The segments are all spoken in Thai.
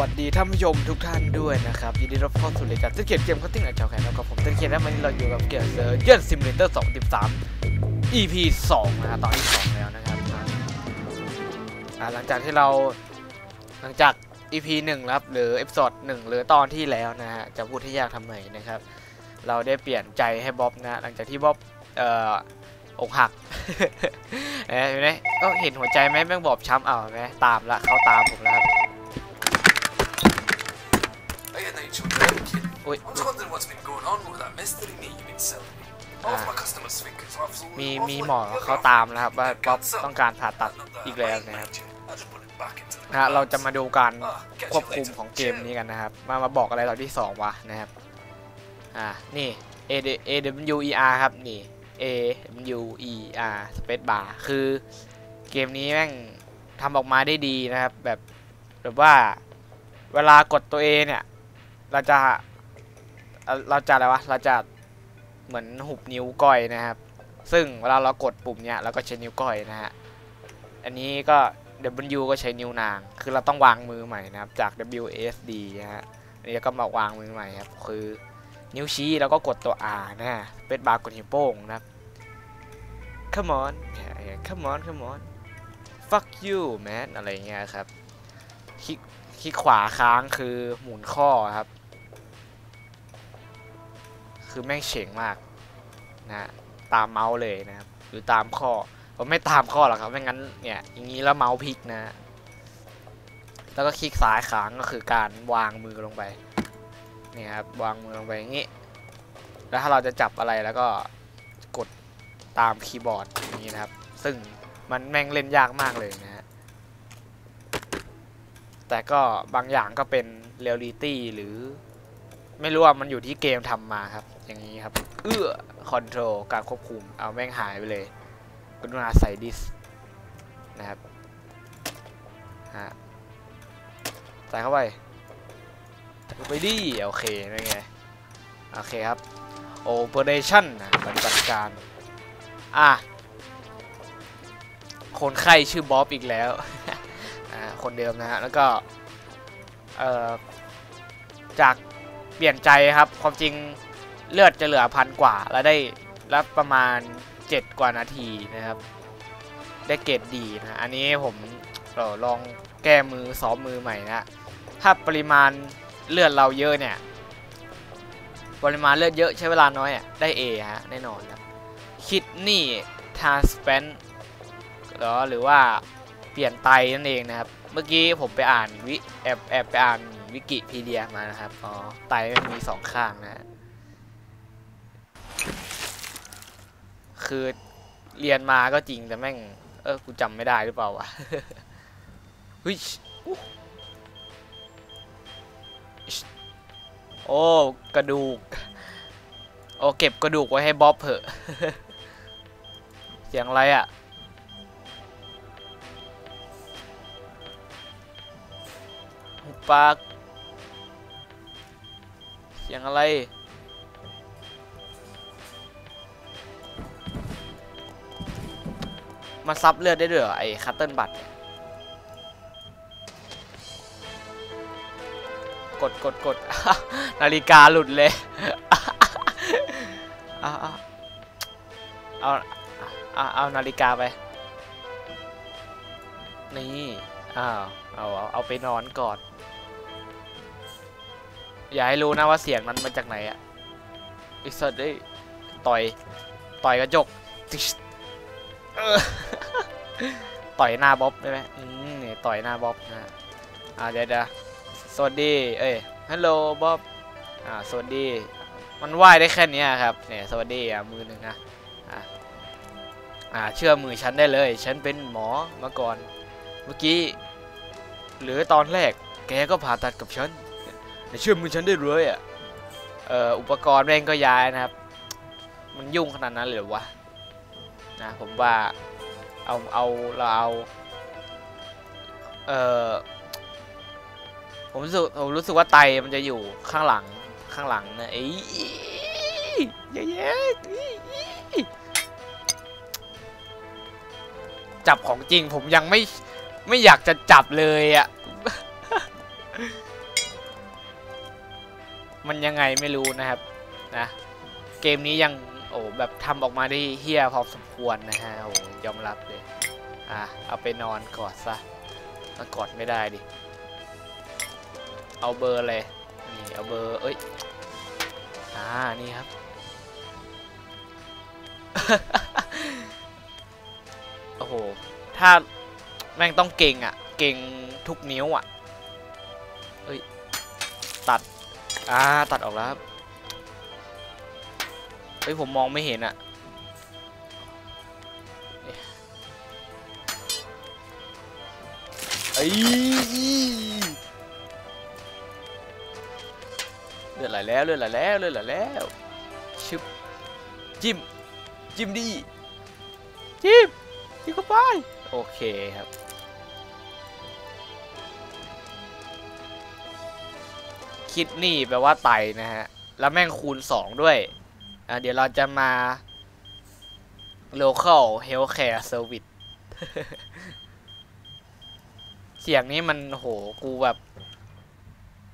สวัสดีท่านผู้ชมทุกท่านด้วยนะครับ ยินดีรับเข้าสู่รายการตึ้งเกียรเกมคัตติ้งอะชาวแขกแล้วก็ผมตึ้งเกียรและวันนี้เราอยู่กับเกียรเซอร์เยนซิมเลเตอร์2.3 EP 2นะฮะตอนที่2แล้วนะครับอ่าหลังจากที่เราหลังจาก EP 1นะครับหรือเอพิโซด1หรือตอนที่แล้วนะฮะจะพูดที่ยากทำไมนะครับ เราได้เปลี่ยนใจให้บ๊อบนะหลังจากที่บ๊อบเอ่ออกหักเอ้ยเห็นไหมก็เห็นหัวใจไหมแม่งบอบช้ำเอาเห็นไหมตามละเขาตามผมแล้วครับ มี lovely. มีหมอเขาตามแล้วครับว่าบ๊อบต้องการผ่าตัด Not that อี I กแล้ว mind, นะครับ mind you. I just put it back into the นะฮะเราจะมาดูการ Ah, catch ควบ you คุม later. ของเกม Cheers. นี้กันนะครับ มามาบอกอะไรตอนที่สองวะนะครับอ่านี่ A D A W E R ครับนี่ A W E R Space Bar คือเกมนี้แม่งทำออกมาได้ดีนะครับ แบบแบบว่าเวลากดตัว A เนี่ย เราจะ เราจะอะไรวะ เราจะเหมือนหุบนิ้วก้อยนะครับ ซึ่งเวลาเรากดปุ่มเนี่ยเราก็ใช้นิ้วก้อยนะฮะ อันนี้ก็ W ก็ใช้นิ้วนาง คือเราต้องวางมือใหม่นะครับ จาก W S D นะฮะ อันนี้ก็มาวางมือใหม่ครับ คือนิ้วชี้แล้วก็กดตัว R นะฮะเป็นบาร์กดนิ้วโป้งนะครับ come on come on come on fuck you man อะไรเงี้ยครับ คลิกคลิกขวาค้างคือหมุนข้อครับ คือแม่งเฉ่งมากนะฮะตามเมาส์เลยนะครับ หรือตามข้อผมไม่ตามข้อหรอกครับไม่งั้นเนี่ยอย่างนี้แล้วเมาส์พลิกนะฮะแล้วก็คลิกซ้ายค้างก็คือการวางมือลงไปนี่ครับวางมือลงไปอย่างนี้ แล้วถ้าเราจะจับอะไรแล้วก็กดตามคีย์บอร์ดอย่างนี้นะครับ ซึ่งมันแม่งเล่นยากมากเลยนะฮะแต่ก็บางอย่างก็เป็นเรียลลิตี้หรือ ไม่รู้ว่ามันอยู่ที่เกมทำมาครับ อย่างนี้ครับ เอื้อคอนโทรลการควบคุม เอาแม่งหายไปเลยกรุณาใส่ดิสนะครับฮะใส่เข้าไปเข้าไปดิโอเคนั่นไงโอเคครับ Operation นะปฏิบัติการ อะ คนไข้ชื่อบ๊อบอีกแล้วอ่าคนเดิมนะฮะ แล้วก็ เอ่อ จากเปลี่ยนใจครับ ความจริง เลือดจะเหลือพันกว่า แล้วได้รับประมาณ 7 กว่านาทีนะครับ ได้เกรดดีนะ อันนี้ผมอลองแก้มือซ้อมมือใหม่นะ ถ้าปริมาณเลือดเราเยอะเนี่ย ปริมาณเลือดเยอะใช้เวลาน้อยอะได้ A ฮะแน่นอนครับคิดนี่ทาสเปนหรอหรือว่าเปลี่ยนไตนั่นเองนะครับ เมื่อกี้ผมไปอ่านวิแอบแอบไปอ่านวิกิพีเดียมานะครับ อ๋อ ไตมันมีสองข้างนะฮะ คือเรียนมาก็จริงแต่แม่ง เออกูจำไม่ได้หรือเปล่าวะเฮ้ยโอ้กระดูก โอ้เก็บกระดูกไว้ให้บ๊อบเถอะเสียงอะไรอะ่ะปากเสียงอะไร มันซับเลือดได้ด้วยเหรอไอ้คัตเติลบัตกดกดกดนาฬิกาหลุดเลย เอาเอาเอาเอานาฬิกาไป นี่อ้าวเอาเอาเอาไปนอนก่อน อย่าให้รู้นะว่าเสียงนั้นมาจากไหนอะอิสัตว์ได้ต่อย ต่อยกระจก ต่อยหน้าบ๊อบได้ไหมอืมนี่ต่อยหน้าบ๊อบนะอ่าเดี๋ยวเดี๋ยวสวัสดี เอ้ยฮัลโหลบ๊อบอ่าสวัสดี มันไหว้ได้แค่นี้ครับเนี่ยสวัสดีอะมือหนึ่งนะอ่าอ่าเชื่อมือฉันได้เลย ฉันเป็นหมอมาก่อน เมื่อกี้ หรือตอนแรก แกก็ผ่าตัดกับฉันเชื่อมือฉันได้เลยอะเอ่ออุปกรณ์แม่งก็ย้ายนะครับ มันยุ่งขนาดนั้นเลยหรอวะนะผมว่า เอาเอาเราเอาเออผมรู้สึกผมรู้สึกว่าไตมันจะอยู่ข้างหลังข้างหลังนะไอ้ยเย้จับของจริงผมยังไม่ไม่อยากจะจับเลยอะ่ะ มันยังไงไม่รู้นะครับนะ เกมนี้ยัง โอ้แบบทำออกมาได้เฮี้ยพอสมควรนะฮะโอ้ยอมรับเลย อะ เอาไปนอนกอดซะมันกอดไม่ได้ดิ เอาเบอร์เลยนี่เอาเบอร์ เอ้ย อ่า นี่ครับ โอ้โห ถ้าแม่งต้องเก่งอะ่ะ เก่งทุกนิ้วอะ่ะ เอ้ย ตัด อ่า ตัดออกแล้ว ฮ้ยผมมองไม่เห็นอะ่ะเอ้ยเลือดไหลแล้วเลือดไหลแล้วเลือดไหลแล้วชึบจิ้มจิ้มดีจิ้มจิ้มเข้าไปโอเคครับคิดนี่แปลว่าไตนะฮะ แล้วแม่งคูณ 2 ด้วย เดี๋ยวเราจะมา local healthcare service เสียงนี้มันโหกูแบบ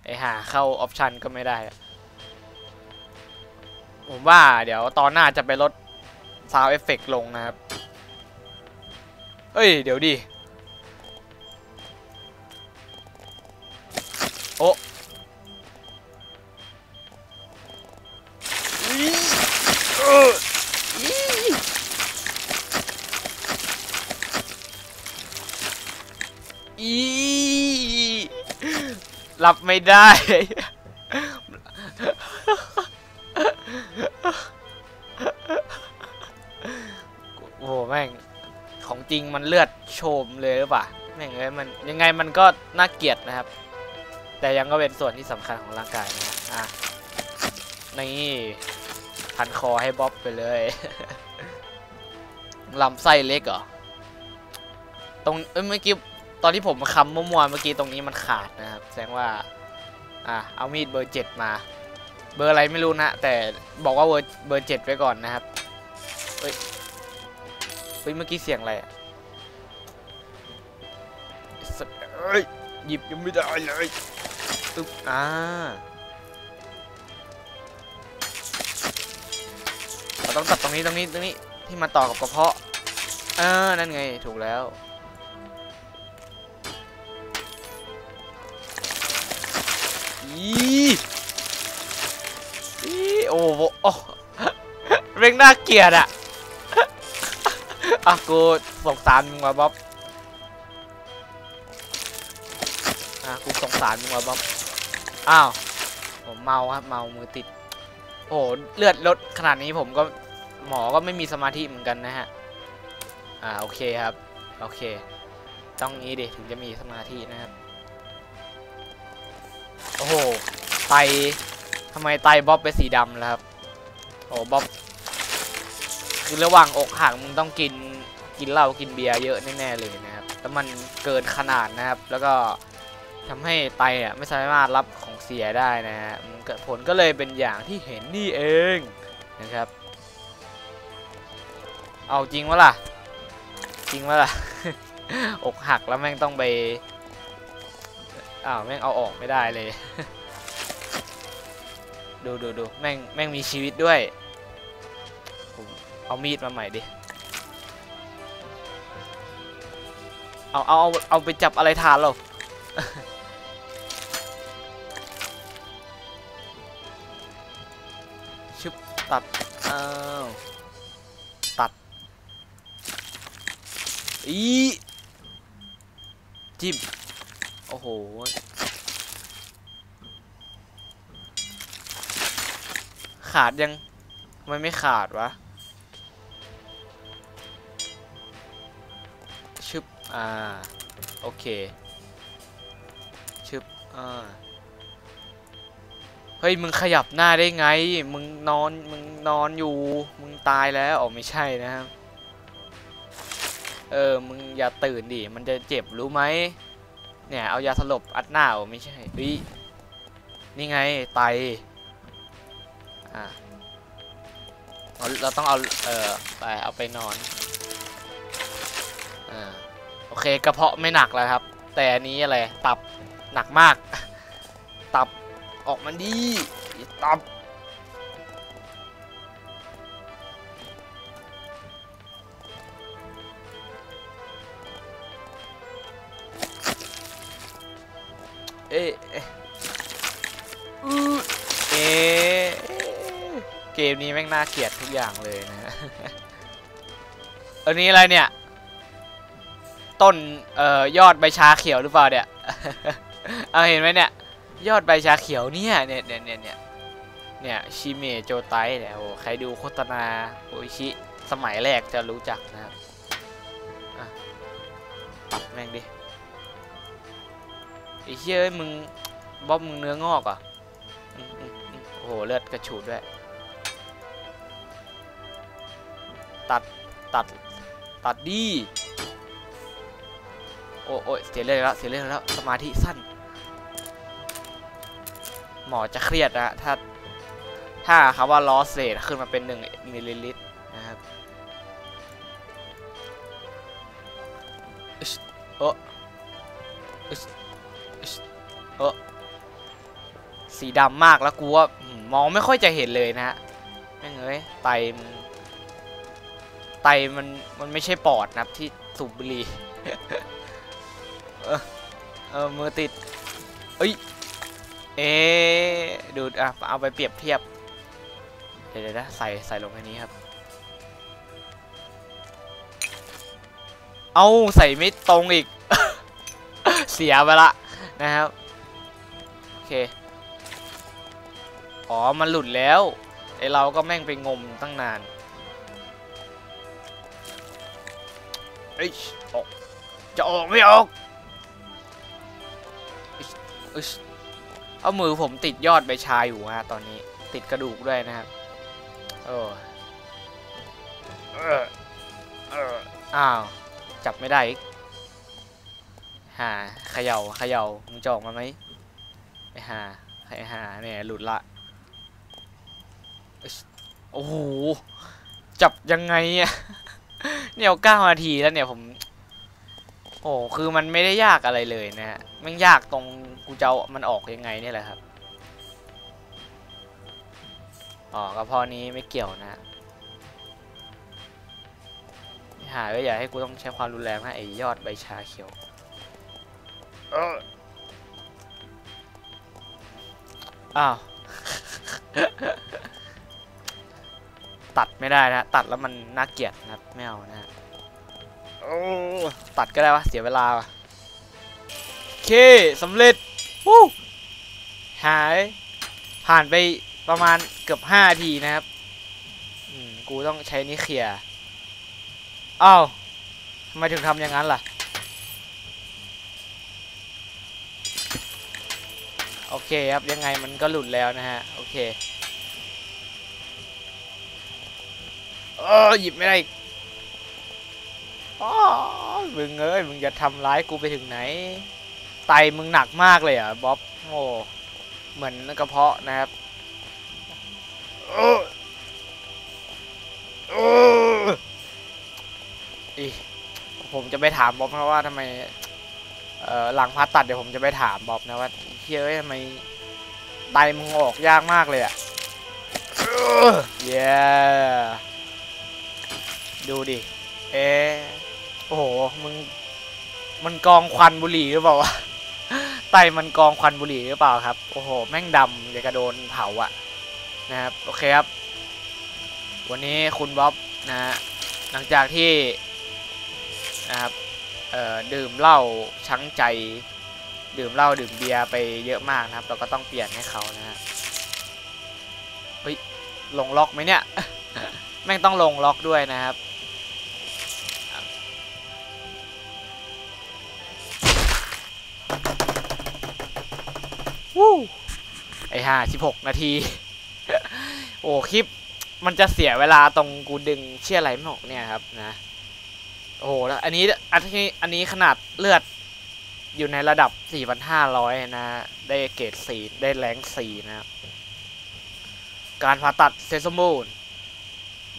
ไอหาเข้าออปชันก็ไม่ได้ ผมว่าเดี๋ยวตอนหน้าจะไปลดซาวเอฟเฟกลงนะครับ เอ้ย เดี๋ยวดิ รับไม่ได้ โอ้โหแม่ง ของจริงมันเลือดโชมเลยหรือเปล่าแม่งเอ้ยมันยังไงมันก็น่าเกลียดนะครับ แต่ยังก็เป็นส่วนที่สำคัญของร่างกายนะฮะอะนี่พันคอให้บ๊อบไปเลยลำไส้เล็กเหรอตรงเอ้ยเมื่อกี้ ตอนที่ผมคำมั่วๆเมื่อกี้ตรงนี้มันขาดนะครับ แสดงว่า อะเอามีดเบอร์เจ็ดมา เบอร์อะไรไม่รู้นะ แต่บอกว่าเบอร์เบอร์เจ็ดไว้ก่อนนะครับเฮ้ยเฮ้ยเมื่อกี้เสียงอะไรอะหยิบยังไม่ได้เลยอึ๊บอ่าเราต้องตัดตรงนี้ตรงนี้ตรงนี้ที่มาต่อกับกระเพาะเออนั่นไงถูกแล้ว อีอีโอ้โหเร่งน่าเกลียดอะอะกูสงสารมึงว่ะบ๊อบอะกูสงสารมึงว่ะบ๊อบอ้าวผมเมาครับเมามือติด โอ้โหเลือดลดขนาดนี้ผมก็หมอก็ไม่มีสมาธิเหมือนกันนะฮะอ่าโอเคครับ โอเค ต้องงี้ดิถึงจะมีสมาธินะครับ โอ้โห ไตทำไมไตบ๊อบเป็นสีดำแล้วครับ โอ้บ๊อบ คือระหว่างอกหักมึงต้องกิน กินเหล้ากินเบียร์เยอะแน่ๆเลยนะครับแล้วมันเกินขนาดนะครับ แล้วก็ทำให้ไตอะไม่สามารถรับของเสียได้นะฮะมันเกิดผลก็เลยเป็นอย่างที่เห็นนี่เองนะครับ เอาจริงวะล่ะ จริงวะล่ะ อกหักแล้วแม่งต้องไป อ้าวแม่งเอาออกไม่ได้เลย ดูดูดูแม่งแม่งมีชีวิตด้วยผมเอามีดมาใหม่ดิ เอาเอาเอาเอาไปจับอะไรทานเราชุบตัด อ้าวตัด อีจิ้ม อ้โห ขาดยังทำไมไม่ขาดวะ ชึบ อ่า โอเค ชึบ อ่า เฮ้ย มึงขยับหน้าได้ไง มึงนอน มึงนอนอยู่ มึงตายแล้วอ๋อไม่ใช่นะครับ เออ มึงอย่าตื่นดิ มันจะเจ็บรู้ไหม เนี่ยเอายาสลบอัดหน้าไม่ใช่เฮ้ยนี่ไงไตอะเราเราต้องเอาเออไปเอาไปนอนอ่าโอเคกระเพาะไม่หนักแล้วครับ แต่อันนี้อะไรตับหนักมาก ตับออกมันดีตับ เอ๊ะเอ๊ะเกมนี้แม่งน่าเกลียดทุกอย่างเลยนะฮะอันนี้อะไรเนี่ย ต้นเอ่อยอดใบชาเขียวหรือเปล่าเนี่ยเอาเห็นไหมเนี่ย ยอดใบชาเขียวเนี่ยเนี่ยเนี่ยเนี่ยเนี่ยเนี่ยชิเมโจไตเนี่ยโอ้ใครดูโฆษณาโอชิสมัยแรกจะรู้จักนะครับปัดแม่งดิ ไอ้เหี้ยเอ้มึงบ๊อบมึงเนื้องอกอะโอ้โหเลือดกระฉูดด้วย ตัดตัดตัดดีโอ้โอ้ยเสียเรื่องแล้วเสียเรื่องแล้วสมาธิสั้น หมอจะเครียดนะถ้าถ้าคำว่าลอสเ e ขึ้นมาเป็นหนึ่งมิลลิลิตรนะครับโอ้ อึ๊ชอึ๊ชโอ้สีดำมากแล้วกูว่ามองไม่ค่อยจะเห็นเลยนะฮะแม่งเอ้ยไตมันไตมันมันไม่ใช่ปอดนะครับที่สูบบุหรี่เออเออมือติดเอ้ยเอ๊ดูอะเอาไปเปรียบเทียบเดี๋ยวเดี๋ยวนะใส่ใส่ลงในนี้ครับ เอาใส่ไม่ตรงอีก เสียไปละ นะครับ โอเค อ๋อ มันหลุดแล้วไอเราก็แม่งไปงมตั้งนานเอ้ยออกจะออกไม่ออกอิ๊ยอึ๊ยเอามือผมติดยอดใบชาอยู่ฮะตอนนี้ติดกระดูกด้วยนะครับโอ้เออเอออ้าว จับไม่ได้อีก หาเขย่าเขย่ามึงจะออกมาไหมไอหาไอหาเนี่ยหลุดละโอ้โหจับยังไงอะเนี่ยเก้านาทีแล้วเนี่ยผม โอ้คือมันไม่ได้ยากอะไรเลยนะฮะมันยากตรงกูจะมันออกยังไงนี่แหละครับอ๋อกระเพาะนี้ไม่เกี่ยวนะฮะหาก็อย่าให้กูต้องใช้ความรุนแรงนะไอ้ยอดใบชาเขียว เอออ้าว ตัดไม่ได้นะ ตัดแล้วมันน่าเกลียดนะครับไม่เอานะฮะโอ้ตัดก็ได้วะ เสียเวลาว่ะโอเคสำเร็จวู้หาย ผ่านไปประมาณเกือบห้าทีนะครับอืมกูต้องใช้นี่เคลียร์อ้าวทำไมถึงทำอย่างนั้นล่ะ โอเคครับ ยังไงมันก็หลุดแล้วนะฮะ โอเคเออหยิบไม่ได้อ๋อมึงเอ้ย มึงจะทำร้ายกูไปถึงไหน ไตมึงหนักมากเลยอะบ๊อบโอ้เหมือนกระเพาะนะครับเออเอออีผมจะไปถามบ๊อบนะว่าทำไม หลังผ่าตัดเดี๋ยวผมจะไปถามบอบนะว่าเฮ้ยทำไมไตมึงออกยากมากเลยอะเออเย้ดูดิ เอะโอ้โห มึง มันกองควันบุหรี่หรือเปล่าวะ ไตมันกองควันบุหรี่หรือเปล่าครับ โอ้โห แม่งดำอยากระโดนเผาอะนะครับ โอเคครับ วันนี้คุณบ๊อบนะฮะ หลังจากที่นะครับ ดื่มเหล้าชังใจ ดื่มเหล้าดื่มเบียร์ไปเยอะมากนะครับ เราก็ต้องเปลี่ยนให้เขานะฮะเฮ้ยลงล็อกไหมเนี่ยแม่งต้องลงล็อกด้วยนะครับวู้ไอห่าสิบหกนาที โอ้คลิปมันจะเสียเวลาตรงกูดึงเชี่ยอะไรไม่ออกเนี่ยครับนะ อ้โหแล้วอันนี้อันนี้อันนี้ขนาดเลือดอยู่ในระดับ 4,500 นะ ได้เกรด4ได้แรง4นะการผ่าตัดเซซมูน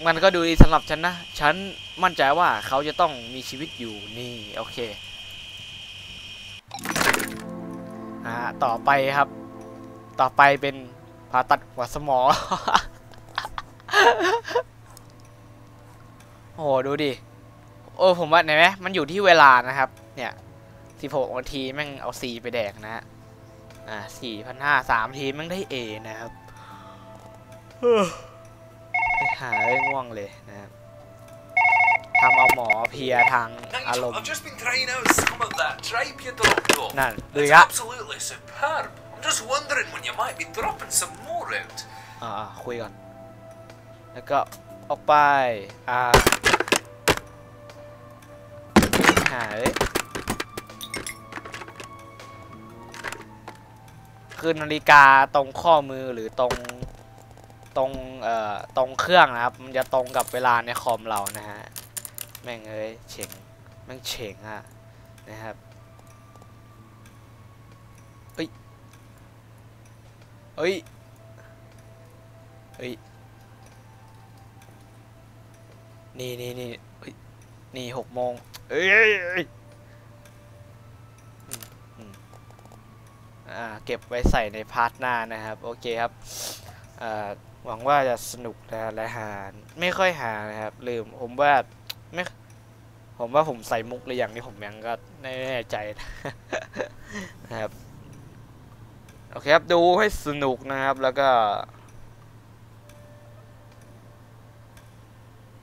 มันก็ดูดีสำหรับฉันนะ ฉันมั่นใจว่าเขาจะต้องมีชีวิตอยู่นี่ โอเคอ่าต่อไปครับ ต่อไปเป็นผ่าตัดหัวสมองโอ้โหดูดิ โอ้ผมว่าเห็นไหมมันอยู่ที่เวลานะครับ เนี่ยสิบหกนาทีแม่งเอาสีไปแดกนะฮะอ่าสี่พันห้าสามทีแม่งได้เอนะครับเฮ้อหาได้ง่วงเลยนะครับทำเอาหมอเพลียทางอาร Nigel, มณ์ I've just been trying out some of that tripe you dropped off. นั่นดู It's อีกละ absolutely superb. I'm just wondering when you might be dropping some more out. อ่าๆคุยก่อนแล้วก็ออกไป อ่าหาเลยคือนาฬิกาตรงข้อมือหรือตรงตรงเอ่อตรงเครื่องนะครับ มันจะตรงกับเวลาในคอมเรานะฮะแม่งเอ้ยเฉ่งแม่งเฉ่งอะนะครับเอ้ยเอ้ยเฮ้ยนี่นี่นี่เฮ้ยนี่หกโมง เอ้ยเก็บไว้ใส่ในพาร์ทหน้านะครับ โอเคครับหวังว่าจะสนุกนะและหาไม่ค่อยหานะครับ ลืมผมว่าไม่ผมว่าผมใส่มุกหรือยังนี่ผมยังก็ไม่แน่ใจนะครับโอเคครับ ดูให้สนุกนะครับแล้วก็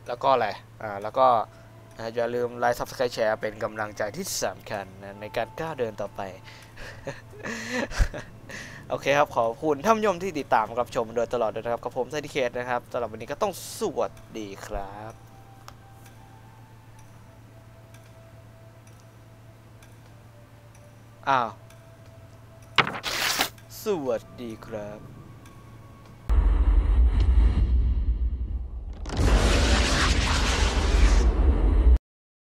แล้วก็อะไรอ่าแล้วก็ อ่าอย่าลืมไลค์ Subscribe แชร์เป็นกำลังใจที่สำคัญนะในการก้าวเดินต่อไป โอเคครับ ขอบคุณท่านผู้ชมที่ติดตามรับชมโดยตลอดนะครับกับผมไซดิเคทนะครับสำหรับวันนี้ก็ต้องสวัสดีครับอ้าว สวัสดีครับ